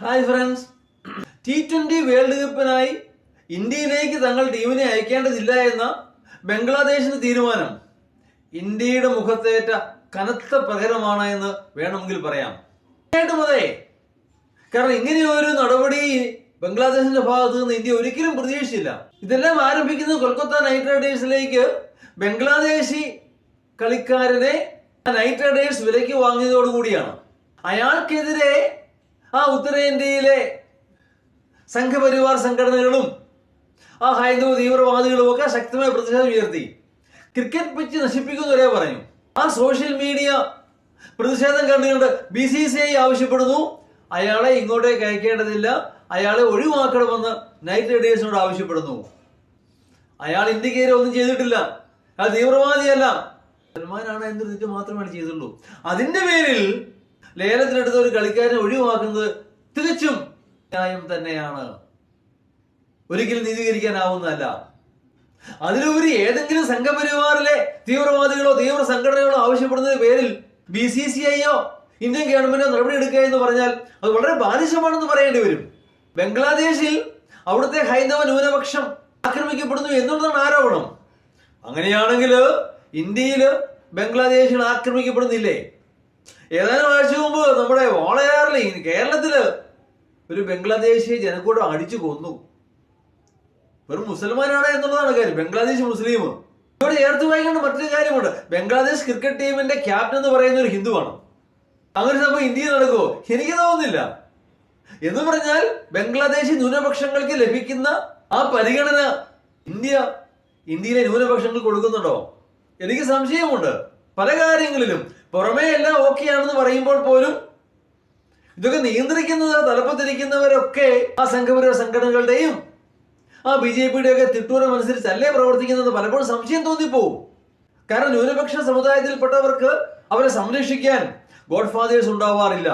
Hi friends T twenty world കപ്പിനായി ഇന്ത്യയിലേക്ക് തങ്ങൾ ടീമിനെ അയക്കേണ്ടതില്ല എന്ന ബംഗ്ലാദേശിന്റെ തീരുമാനം. ഇന്ത്യയുടെ മുഖത്തേറ്റ കനത്ത പ്രകരമാണ് എന്ന് വേണമെങ്കിൽ പറയാം. അതെ കാരണം ഇങ്ങനെയൊരു നടപടി ബംഗ്ലാദേശിന്റെ ഭാഗത്ത് നിന്ന് ഇന്ത്യ ഒരിക്കലും പ്രതീക്ഷിച്ചില്ല. ഇതെല്ലാം ആരംഭിക്കുന്നത് കൊൽക്കത്ത നൈറ്റ് റൈഡേഴ്സിലേക്ക് ബംഗ്ലാദേശി കളിക്കാരനെ നൈറ്റ് റൈഡേഴ്സ് വിലയ്ക്ക് വാങ്ങിയതോടുകൂടിയാണ്. അയാൾക്കെതിരെ ആ ഉത്തരേന്ത്യയിലെ സംഘപരിവാർ സംഘടനകളും ആ ഹൈന്ദവ തീവ്രവാദികളും ഒക്കെ ശക്തമായ പ്രതിഷേധം ഉയർത്തി. ക്രിക്കറ്റ് പിച്ച് നശിപ്പിക്കുന്നവരെ പറഞ്ഞു. ആ സോഷ്യൽ മീഡിയ പ്രതിഷേധം കണ്ടുകൊണ്ട് ബി സി സി ഐ ആവശ്യപ്പെടുന്നു. അയാളെ ഇങ്ങോട്ടേക്ക് അയക്കേണ്ടതില്ല. അയാളെ ഒഴിവാക്കണമെന്ന് നൈറ്റ് റൈഡേഴ്സിനോട് ആവശ്യപ്പെടുന്നു. അയാൾ ഇന്ത്യക്കേരെ ഒന്നും ചെയ്തിട്ടില്ല. അയാൾ തീവ്രവാദിയല്ല. സൽമാനാണ് എന്ന് മാത്രമേ ചെയ്തുള്ളൂ അതിന്റെ പേരിൽ ലേലത്തിലെടുത്ത ഒരു കളിക്കാരനെ ഒഴിവാക്കുന്നത് തികച്ചും ന്യായം തന്നെയാണ്. ഒരിക്കലും നീതീകരിക്കാനാവുന്നതല്ല. അതിലുപരി ഏതെങ്കിലും സംഘപരിവാറിലെ തീവ്രവാദികളോ തീവ്ര സംഘടനകളോ ആവശ്യപ്പെടുന്നതിന് പേരിൽ ബി സി സി ഐയോ ഇന്ത്യൻ ഗവൺമെന്റോ നടപടിയെടുക്കുക എന്ന് പറഞ്ഞാൽ അത് വളരെ ബാലിശമാണെന്ന് പറയേണ്ടി വരും. ബംഗ്ലാദേശിൽ അവിടുത്തെ ഹൈന്ദവ ന്യൂനപക്ഷം ആക്രമിക്കപ്പെടുന്നു എന്നുള്ളതാണ് ആരോപണം. അങ്ങനെയാണെങ്കിൽ ഇന്ത്യയിൽ ബംഗ്ലാദേശിൽ ആക്രമിക്കപ്പെടുന്നില്ലേ? ഏതാനും ആഴ്ച മുമ്പ് നമ്മുടെ വാളയാറിൽ കേരളത്തിൽ ഒരു ബംഗ്ലാദേശി ജനക്കൂട്ടം അടിച്ചു കൊന്നു. വെറും മുസൽമാനാണ് എന്നുള്ളതാണ് കാര്യം. ബംഗ്ലാദേശ് മുസ്ലിം. ഇവിടെ ചേർത്ത് വായിക്കേണ്ട മറ്റൊരു കാര്യമുണ്ട്. ബംഗ്ലാദേശ് ക്രിക്കറ്റ് ടീമിന്റെ ക്യാപ്റ്റൻ എന്ന് പറയുന്ന ഒരു ഹിന്ദുവാണ്. അങ്ങനെ സംഭവം ഇന്ത്യയിൽ നടക്കുമോ എനിക്ക് തോന്നുന്നില്ല. എന്ന് പറഞ്ഞാൽ ബംഗ്ലാദേശി ന്യൂനപക്ഷങ്ങൾക്ക് ലഭിക്കുന്ന ആ പരിഗണന ഇന്ത്യ ഇന്ത്യയിലെ ന്യൂനപക്ഷങ്ങൾ കൊടുക്കുന്നുണ്ടോ? എനിക്ക് സംശയമുണ്ട്. പല കാര്യങ്ങളിലും പുറമേ എല്ലാം ഓക്കെ ആണെന്ന് പറയുമ്പോൾ പോലും ഇതൊക്കെ നിയന്ത്രിക്കുന്നത് തലപ്പത്തിരിക്കുന്നവരൊക്കെ ആ സംഘപരിവാർ സംഘടനകളുടെയും ആ ബി ജെ പിയുടെ ഒക്കെ തിട്ടൂരം അനുസരിച്ചല്ലേ പ്രവർത്തിക്കുന്നത്? പലപ്പോഴും സംശയം തോന്നിപ്പോവും. കാരണം ന്യൂനപക്ഷ സമുദായത്തിൽപ്പെട്ടവർക്ക് അവരെ സംരക്ഷിക്കാൻ ഗോഡ് ഫാദേഴ്സ് ഉണ്ടാവാറില്ല.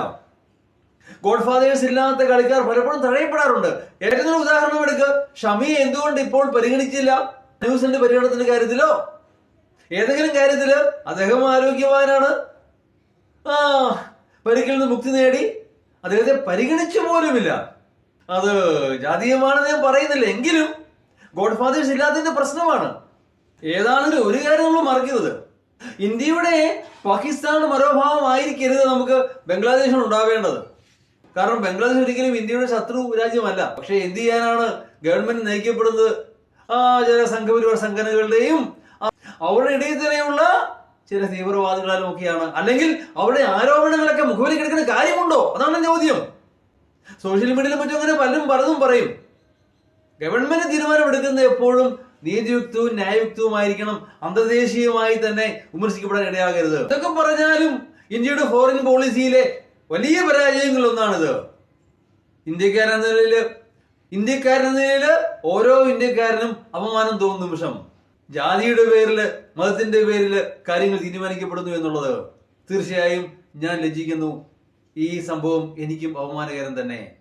ഗോഡ് ഫാദേഴ്സ് ഇല്ലാത്ത കളിക്കാർ പലപ്പോഴും തഴയപ്പെടാറുണ്ട്. ഏറ്റവും ഉദാഹരണം എടുക്കുക ഷമിയെ എന്തുകൊണ്ട് ഇപ്പോൾ പരിഗണിച്ചില്ല? ന്യൂസിന്റെ പരിഗണനത്തിന്റെ കാര്യത്തിലോ? ഏതെങ്കിലും കാര്യത്തിൽ അദ്ദേഹം ആരോഗ്യവാനാണ്? ആ പരിക്കിൽ നിന്ന് മുക്തി നേടി. അദ്ദേഹത്തെ പരിഗണിച്ചു പോലുമില്ല. അത് ജാതീയമാണെന്ന് ഞാൻ പറയുന്നില്ല. എങ്കിലും ഗോഡ് ഫാദേഴ്സ് ഇല്ലാത്തതിന്റെ പ്രശ്നമാണ്. ഏതാണെങ്കിലും ഒരു കാര്യം നമ്മൾ മറക്കരുത്. ഇന്ത്യയുടെ പാകിസ്ഥാൻ മനോഭാവം ആയിരിക്കരുത് നമുക്ക് ബംഗ്ലാദേശിന് ഉണ്ടാവേണ്ടത്. കാരണം ബംഗ്ലാദേശ് ഒരിക്കലും ഇന്ത്യയുടെ ശത്രു രാജ്യമല്ല. പക്ഷെ എന്ത് ചെയ്യാനാണ് ഗവൺമെന്റ് നയിക്കപ്പെടുന്നത്? ആ ചില സംഘപരിവാർ സംഘടനകളുടെയും അവരുടെ ഇടയിൽ തന്നെയുള്ള ചില തീവ്രവാദികളാലും ഒക്കെയാണ് അല്ലെങ്കിൽ അവരുടെ ആരോപണങ്ങളൊക്കെ മുഖവിലേക്ക് എടുക്കുന്ന കാര്യമുണ്ടോ? അതാണ് ചോദ്യം. സോഷ്യൽ മീഡിയയിലും മറ്റും അങ്ങനെ പലരും പലതും പറയും. ഗവൺമെന്റ് തീരുമാനമെടുക്കുന്നത് എപ്പോഴും നീതിയുക്തവും ന്യായയുക്തവുമായിരിക്കണം. അന്തർദേശീയമായി തന്നെ വിമർശിക്കപ്പെടാൻ ഇടയാകരുത്. ഇതൊക്കെ പറഞ്ഞാലും ഇന്ത്യയുടെ ഫോറിൻ പോളിസിയിലെ വലിയ പരാജയങ്ങളൊന്നാണിത് ഇന്ത്യക്കാരെന്ന നിലയിൽ ഇന്ത്യക്കാരെന്ന നിലയിൽ ഓരോ ഇന്ത്യക്കാരനും അപമാനം തോന്നുന്ന നിമിഷം. ജാതിയുടെ പേരിൽ മതത്തിന്റെ പേരിൽ കാര്യങ്ങൾ തീരുമാനിക്കപ്പെടുന്നു എന്നുള്ളത് തീർച്ചയായും ഞാൻ ലജ്ജിക്കുന്നു. ഈ സംഭവം എനിക്കും അപമാനകരം തന്നെ.